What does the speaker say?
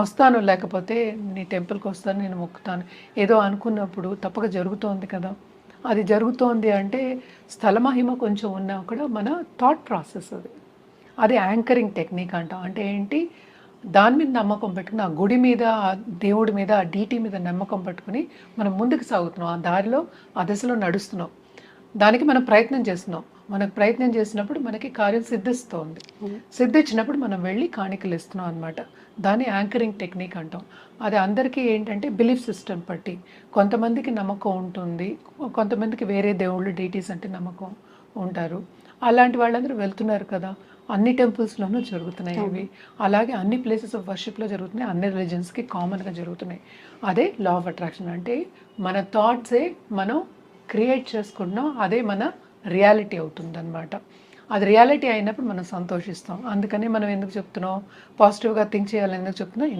వస్తాను లేకపోతే నీ టెంపుల్కి వస్తాను నేను మొక్కుతాను. ఏదో అనుకున్నప్పుడు తప్పక జరుగుతోంది కదా. అది జరుగుతోంది అంటే స్థల మహిమ కొంచెం ఉన్నా కూడా మన థాట్ ప్రాసెస్ అది. అది యాంకరింగ్ టెక్నిక్ అంట. అంటే ఏంటి? దాని మీద నమ్మకం పెట్టుకుని ఆ గుడి మీద ఆ దేవుడి మీద ఆ డీటీ మీద నమ్మకం పెట్టుకుని మనం ముందుకు సాగుతున్నాం. ఆ దారిలో ఆ దశలో నడుస్తున్నాం. దానికి మనం ప్రయత్నం చేస్తున్నాం. మనకు ప్రయత్నం చేసినప్పుడు మనకి కార్యం సిద్ధిస్తోంది. సిద్ధించినప్పుడు మనం వెళ్ళి కాணிకలు ఇస్తున్నాం అనమాట దాన్ని యాంకరింగ్ టెక్నిక్ అంటాం. అది అందరికీ ఏంటంటే బిలీఫ్ సిస్టమ్ బట్టి కొంతమందికి నమ్మకం ఉంటుంది కొంతమందికి వేరే దేవుళ్ళు డీటీస్ అంటే నమ్మకం ఉంటారు. అలాంటి వాళ్ళందరూ వెళ్తున్నారు కదా. అన్ని టెంపుల్స్లోనూ జరుగుతున్నాయి ఇవి అలాగే అన్ని ప్లేసెస్ ఆఫ్ వర్షిప్లో జరుగుతున్నాయి అన్ని రిలీజన్స్కి కామన్గా జరుగుతున్నాయి. అదే లా ఆఫ్ అట్రాక్షన్ అంటే మన థాట్సే మనం క్రియేట్ చేసుకుంటున్నాం అదే మన రియాలిటీ అవుతుందన్నమాట. అది రియాలిటీ అయినప్పుడు మనం సంతోషిస్తాం. అందుకని మనం ఎందుకు చెప్తున్నాం? పాజిటివ్గా థింక్ చేయాలని ఎందుకు చెప్తున్నాం?